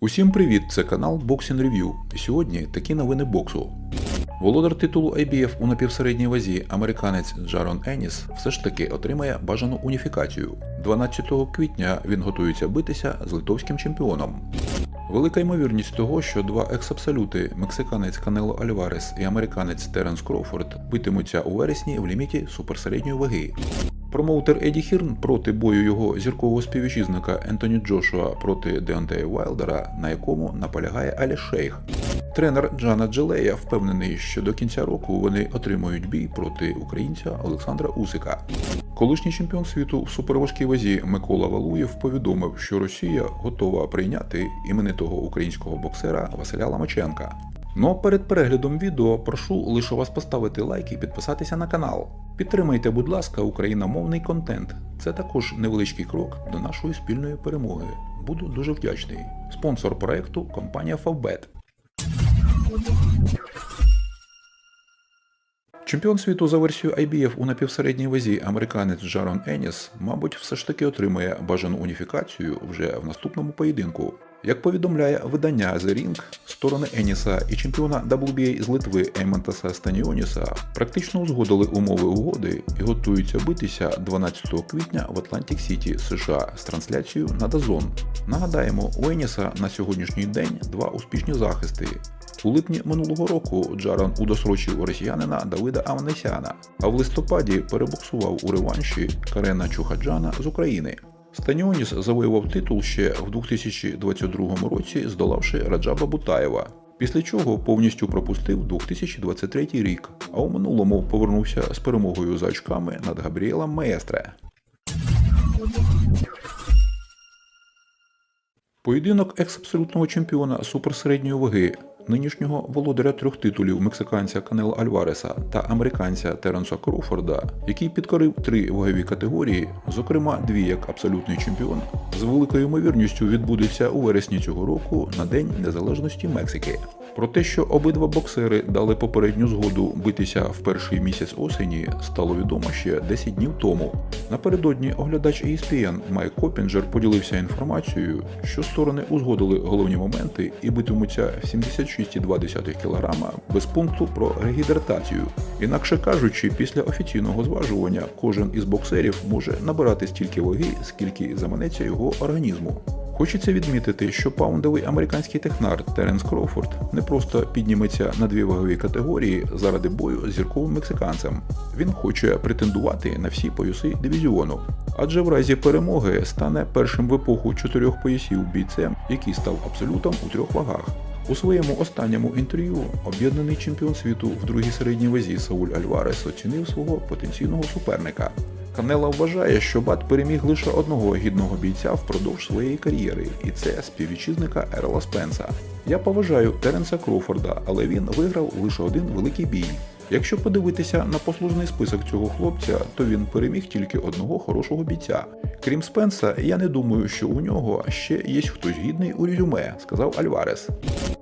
Усім привіт! Це канал Boxing Review. Сьогодні такі новини боксу. Володар титулу IBF у напівсередній вазі американець Джарон Еніс все ж таки отримає бажану уніфікацію. 12 квітня він готується битися з литовським чемпіоном. Велика ймовірність того, що два екс-абсолюти мексиканець Канело Альварес і американець Теренс Кроуфорд битимуться у вересні в ліміті суперсередньої ваги. Промоутер Еді Хірн проти бою його зіркового співвітчизника Ентоні Джошуа проти Деонтея Вайлдера, на якому наполягає Алі Шейх. Тренер Джана Джелея впевнений, що до кінця року вони отримують бій проти українця Олександра Усика. Колишній чемпіон світу в суперважкій вазі Микола Валуєв повідомив, що Росія готова прийняти іменитого українського боксера Василя Ламаченка. Ну а перед переглядом відео прошу лише вас поставити лайк і підписатися на канал. Підтримайте, будь ласка, україномовний контент. Це також невеличкий крок до нашої спільної перемоги. Буду дуже вдячний. Спонсор проекту компанія Favbet. Чемпіон світу за версією IBF у напівсередній вазі американець Джарон Еніс, мабуть, все ж таки отримає бажану уніфікацію вже в наступному поєдинку. Як повідомляє видання The Ring, сторони Еніса і чемпіона WBA з Литви Еймантаса Станіоніса практично узгодили умови угоди і готуються битися 12 квітня в Атлантик Сіті, США з трансляцією на Дазон. Нагадаємо, у Еніса на сьогоднішній день два успішні захисти. У липні минулого року Джаран удосрочив росіянина Давида Аванесяна, а в листопаді перебоксував у реванші Карена Чухаджана з України. Станіоніс завоював титул ще в 2022 році, здолавши Раджаба Бутаєва. Після чого повністю пропустив 2023 рік, а у минулому повернувся з перемогою за очками над Габріелем Маестре. Поєдинок екс-абсолютного чемпіона суперсередньої ваги, нинішнього володаря трьох титулів мексиканця Канела Альвареса та американця Теренса Кроуфорда, який підкорив три вагові категорії, зокрема дві як абсолютний чемпіон, з великою ймовірністю відбудеться у вересні цього року на День Незалежності Мексики. Про те, що обидва боксери дали попередню згоду битися в перший місяць осені, стало відомо ще 10 днів тому. Напередодні оглядач ESPN Майк Копінджер поділився інформацією, що сторони узгодили головні моменти і битимуться в 76,2 кг без пункту про регідратацію. Інакше кажучи, після офіційного зважування кожен із боксерів може набирати стільки ваги, скільки заманеться його організму. Хочеться відмітити, що паундовий американський технар Теренс Кроуфорд не просто підніметься на дві вагові категорії заради бою з зірковим мексиканцем. Він хоче претендувати на всі пояси дивізіону. Адже в разі перемоги стане першим в епоху чотирьох поясів бійцем, який став абсолютом у трьох вагах. У своєму останньому інтерв'ю об'єднаний чемпіон світу в другій середній вазі Сауль Альварес оцінив свого потенційного суперника. Канела вважає, що Бат переміг лише одного гідного бійця впродовж своєї кар'єри, і це співвітчизника Ерла Спенса. Я поважаю Теренса Кроуфорда, але він виграв лише один великий бій. Якщо подивитися на послужний список цього хлопця, то він переміг тільки одного хорошого бійця. Крім Спенса, я не думаю, що у нього ще є хтось гідний у резюме, сказав Альварес.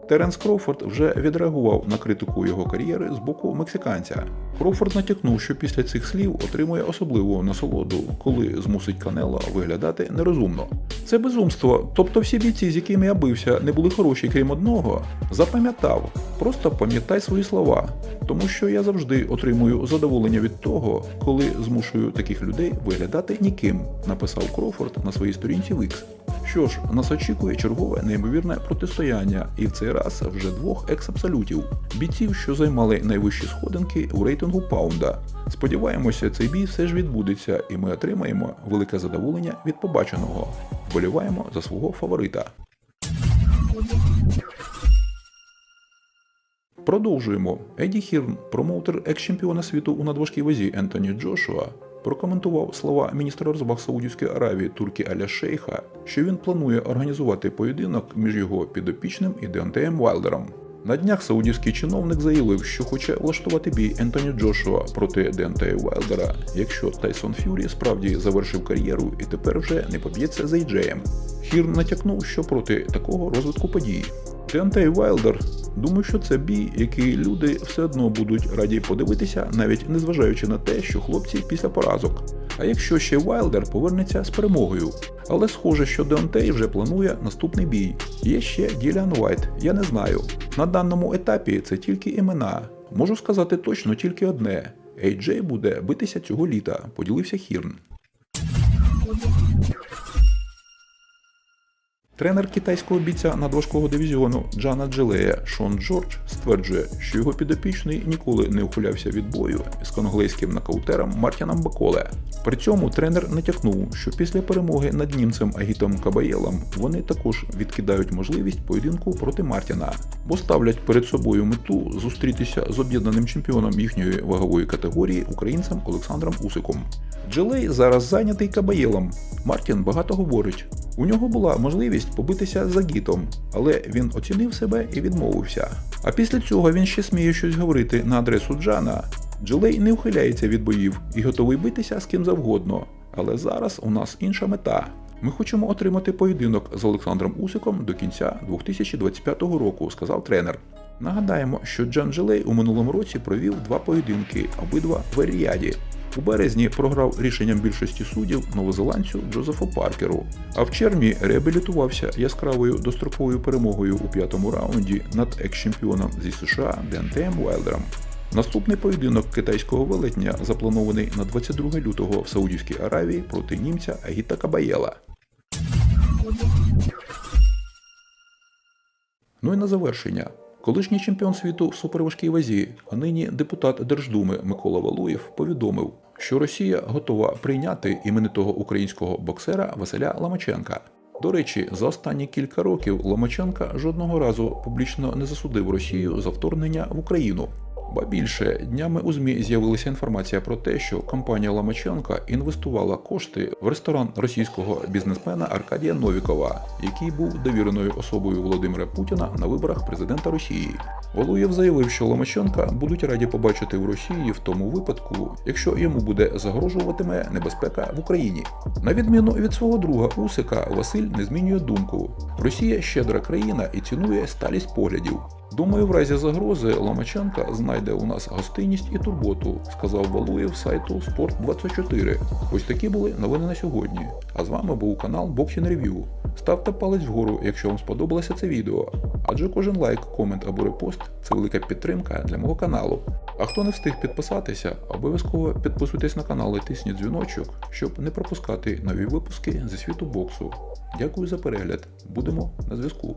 Теренс Кроуфорд вже відреагував на критику його кар'єри з боку мексиканця. Кроуфорд натякнув, що після цих слів отримує особливу насолоду, коли змусить Канела виглядати нерозумно. Це безумство, тобто всі бійці, з якими я бився, не були хороші, крім одного. Запам'ятав, просто пам'ятай свої слова, тому що я завжди отримую задоволення від того, коли змушую таких людей виглядати ніким, написав Кроуфорд на своїй сторінці в X. Що ж, нас очікує чергове неймовірне протистояння, і в цей раз вже двох екс-абсолютів бійців, що займали найвищі сходинки у рейтингу паунда. Сподіваємося, цей бій все ж відбудеться, і ми отримаємо велике задоволення від побаченого. Вболіваємо за свого фаворита. Продовжуємо. Еді Хірн, промоутер екс-чемпіона світу у надважкій вазі Ентоні Джошуа, прокоментував слова міністра розваг Саудівської Аравії Туркі Аля Шейха, що він планує організувати поєдинок між його підопічним і Деонтеєм Вайлдером. На днях саудівський чиновник заявив, що хоче влаштувати бій Ентоні Джошуа проти Деонтея Вайлдера, якщо Тайсон Ф'юрі справді завершив кар'єру і тепер вже не поб'ється за Іджеєм. Хірн натякнув, що проти такого розвитку подій. Деонтей Вайлдер думаю, що це бій, який люди все одно будуть раді подивитися, навіть незважаючи на те, що хлопці після поразок. А якщо ще Вайлдер повернеться з перемогою. Але схоже, що Деонтей вже планує наступний бій. Є ще Ділян Уайт, я не знаю. На даному етапі це тільки імена. Можу сказати точно тільки одне: AJ буде битися цього літа, поділився Хірн. Тренер китайського бійця надважкого дивізіону Джана Джелея Шон Джордж стверджує, що його підопічний ніколи не ухилявся від бою з конголейським нокаутером Мартіном Баколе. При цьому тренер натякнув, що після перемоги над німцем Агітом Кабаєлом вони також відкидають можливість поєдинку проти Мартіна, бо ставлять перед собою мету зустрітися з об'єднаним чемпіоном їхньої вагової категорії українцем Олександром Усиком. Джелей зараз зайнятий Кабаєлом. Мартін багато говорить. У нього була можливість побитися з Агітом, але він оцінив себе і відмовився. А після цього він ще сміє щось говорити на адресу Джана. Джелей не ухиляється від боїв і готовий битися з ким завгодно. Але зараз у нас інша мета. Ми хочемо отримати поєдинок з Олександром Усиком до кінця 2025 року, сказав тренер. Нагадаємо, що Джан Джелей у минулому році провів два поєдинки, обидва в Еріаді. У березні програв рішенням більшості суддів новозеландцю Джозефу Паркеру, а в червні реабілітувався яскравою достроковою перемогою у п'ятому раунді над екс-чемпіоном зі США Дентеєм Уайлдером. Наступний поєдинок китайського велетня запланований на 22 лютого в Саудівській Аравії проти німця Агіта Кабаєла. Ну і на завершення. Колишній чемпіон світу в суперважкій вазі, а нині депутат Держдуми Микола Валуєв повідомив, що Росія готова прийняти іменитого українського боксера Василя Ломаченка. До речі, за останні кілька років Ломаченка жодного разу публічно не засудив Росію за вторгнення в Україну. Ба більше днями у ЗМІ з'явилася інформація про те, що компанія Ломаченка інвестувала кошти в ресторан російського бізнесмена Аркадія Новікова, який був довіреною особою Володимира Путіна на виборах президента Росії. Волуєв заявив, що Ломаченка будуть раді побачити в Росії в тому випадку, якщо йому буде загрожуватиме небезпека в Україні. На відміну від свого друга Усика, Василь не змінює думку. Росія щедра країна і цінує сталість поглядів. Думаю, в разі загрози Ломаченка знайде у нас гостинність і турботу, сказав Валуєв сайту Спорт24. Ось такі були новини на сьогодні. А з вами був канал Boxing Review. Ставте палець вгору, якщо вам сподобалося це відео. Адже кожен лайк, комент або репост це велика підтримка для мого каналу. А хто не встиг підписатися, обов'язково підписуйтесь на канал і тисніть дзвіночок, щоб не пропускати нові випуски зі світу боксу. Дякую за перегляд. Будемо на зв'язку.